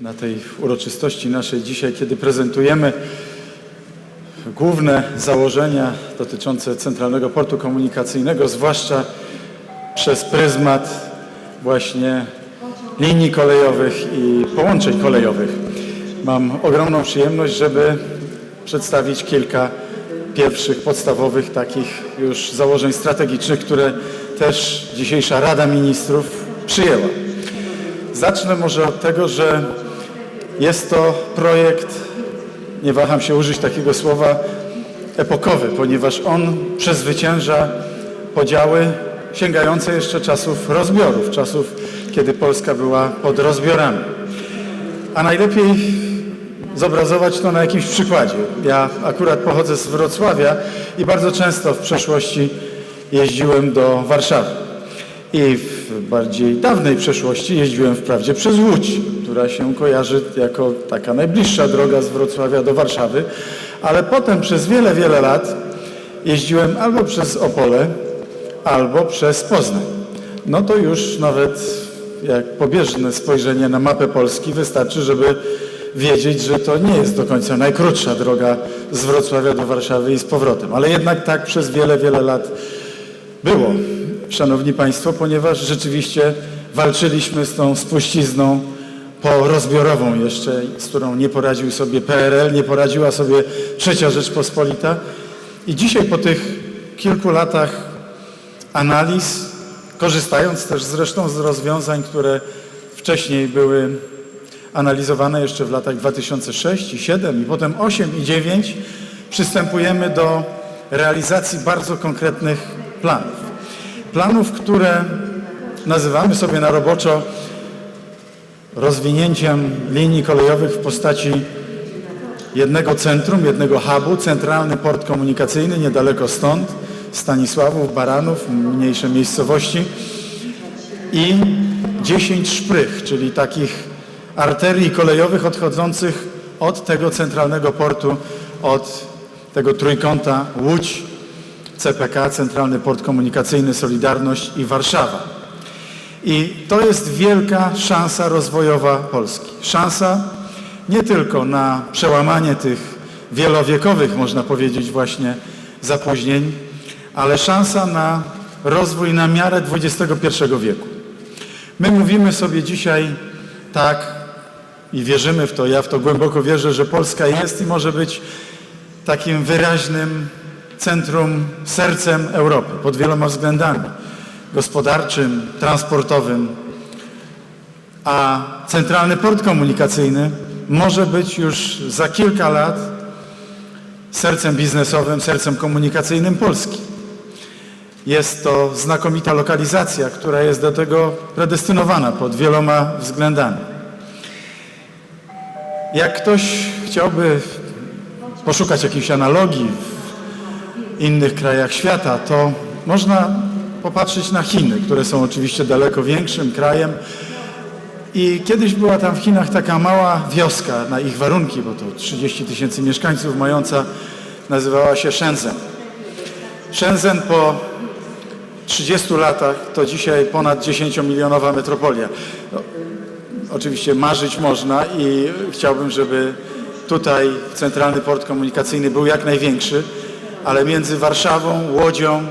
na tej uroczystości naszej dzisiaj, kiedy prezentujemy główne założenia dotyczące Centralnego Portu Komunikacyjnego, zwłaszcza przez pryzmat właśnie linii kolejowych i połączeń kolejowych. Mam ogromną przyjemność, żeby przedstawić kilka pierwszych podstawowych takich już założeń strategicznych, które też dzisiejsza Rada Ministrów przyjęła. Zacznę może od tego, że jest to projekt, nie waham się użyć takiego słowa, epokowy, ponieważ on przezwycięża podziały sięgające jeszcze czasów rozbiorów, czasów, kiedy Polska była pod rozbiorami. A najlepiej zobrazować to na jakimś przykładzie. Ja akurat pochodzę z Wrocławia i bardzo często w przeszłości jeździłem do Warszawy. I w bardziej dawnej przeszłości jeździłem wprawdzie przez Łódź, która się kojarzy jako taka najbliższa droga z Wrocławia do Warszawy, ale potem przez wiele, wiele lat jeździłem albo przez Opole, albo przez Poznań. No to już nawet jak pobieżne spojrzenie na mapę Polski wystarczy, żeby wiedzieć, że to nie jest do końca najkrótsza droga z Wrocławia do Warszawy i z powrotem. Ale jednak tak przez wiele, wiele lat było, Szanowni Państwo, ponieważ rzeczywiście walczyliśmy z tą spuścizną porozbiorową jeszcze, z którą nie poradził sobie PRL, nie poradziła sobie Trzecia Rzeczpospolita. I dzisiaj po tych kilku latach analiz, korzystając też zresztą z rozwiązań, które wcześniej były analizowane jeszcze w latach 2006 i 2007 i potem 8 i 9, przystępujemy do realizacji bardzo konkretnych planów. Planów, które nazywamy sobie na roboczo rozwinięciem linii kolejowych w postaci jednego centrum, jednego hubu, centralny port komunikacyjny niedaleko stąd, Stanisławów, Baranów, mniejsze miejscowości i 10 szprych, czyli takich arterii kolejowych odchodzących od tego centralnego portu, od tego trójkąta Łódź, CPK, Centralny Port Komunikacyjny, Solidarność i Warszawa. I to jest wielka szansa rozwojowa Polski. Szansa nie tylko na przełamanie tych wielowiekowych, można powiedzieć, właśnie zapóźnień, ale szansa na rozwój na miarę XXI wieku. My mówimy sobie dzisiaj tak i wierzymy w to, ja w to głęboko wierzę, że Polska jest i może być takim wyraźnym centrum, sercem Europy pod wieloma względami gospodarczym, transportowym, a centralny port komunikacyjny może być już za kilka lat sercem biznesowym, sercem komunikacyjnym Polski. Jest to znakomita lokalizacja, która jest do tego predestynowana pod wieloma względami. Jak ktoś chciałby poszukać jakiejś analogii w innych krajach świata, to można popatrzeć na Chiny, które są oczywiście daleko większym krajem. I kiedyś była tam w Chinach taka mała wioska na ich warunki, bo to 30 tysięcy mieszkańców mająca, nazywała się Shenzhen. Shenzhen po 30 latach to dzisiaj ponad 10-milionowa metropolia. No, oczywiście marzyć można i chciałbym, żeby tutaj Centralny Port Komunikacyjny był jak największy, ale między Warszawą, Łodzią,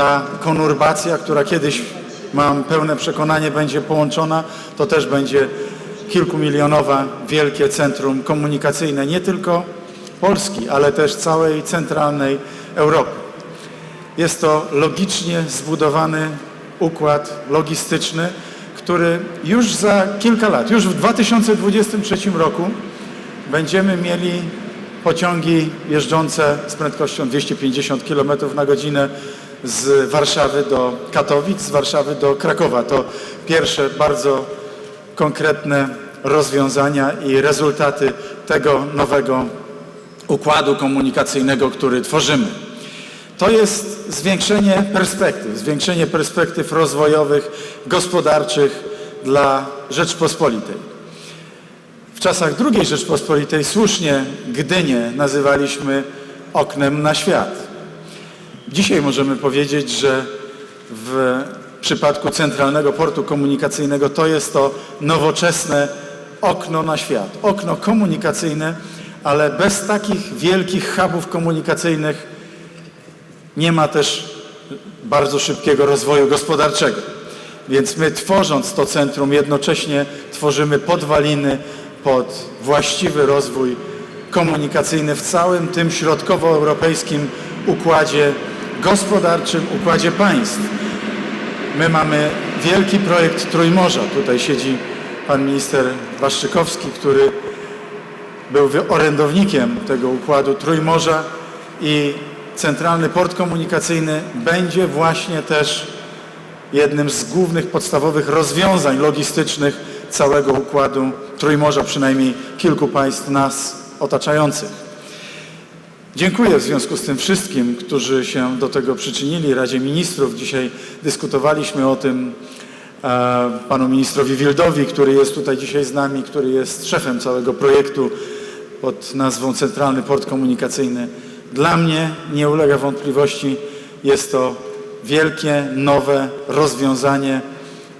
ta konurbacja, która kiedyś, mam pełne przekonanie, będzie połączona, to też będzie kilkumilionowa, wielkie centrum komunikacyjne, nie tylko Polski, ale też całej centralnej Europy. Jest to logicznie zbudowany układ logistyczny, który już za kilka lat, już w 2023 roku będziemy mieli pociągi jeżdżące z prędkością 250 km na godzinę z Warszawy do Katowic, z Warszawy do Krakowa. To pierwsze bardzo konkretne rozwiązania i rezultaty tego nowego układu komunikacyjnego, który tworzymy. To jest zwiększenie perspektyw, zwiększenie perspektyw rozwojowych, gospodarczych dla Rzeczpospolitej. W czasach II Rzeczpospolitej słusznie Gdynię nazywaliśmy oknem na świat. Dzisiaj możemy powiedzieć, że w przypadku Centralnego Portu Komunikacyjnego to jest to nowoczesne okno na świat, okno komunikacyjne, ale bez takich wielkich hubów komunikacyjnych nie ma też bardzo szybkiego rozwoju gospodarczego. Więc my tworząc to centrum jednocześnie tworzymy podwaliny pod właściwy rozwój komunikacyjny w całym tym środkowoeuropejskim układzie gospodarczym, układzie państw. My mamy wielki projekt Trójmorza. Tutaj siedzi pan minister Waszczykowski, który był orędownikiem tego układu Trójmorza i Centralny Port Komunikacyjny będzie właśnie też jednym z głównych podstawowych rozwiązań logistycznych całego układu Trójmorza, przynajmniej kilku państw nas otaczających. Dziękuję w związku z tym wszystkim, którzy się do tego przyczynili. Radzie Ministrów dzisiaj dyskutowaliśmy o tym e, panu ministrowi Wildowi, który jest tutaj dzisiaj z nami, który jest szefem całego projektu pod nazwą Centralny Port Komunikacyjny. Dla mnie nie ulega wątpliwości, jest to wielkie, nowe rozwiązanie,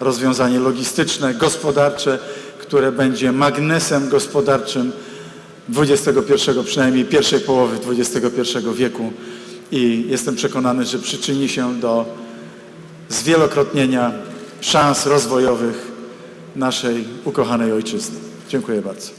rozwiązanie logistyczne, gospodarcze, które będzie magnesem gospodarczym XXI, przynajmniej pierwszej połowy XXI wieku i jestem przekonany, że przyczyni się do zwielokrotnienia szans rozwojowych naszej ukochanej ojczyzny. Dziękuję bardzo.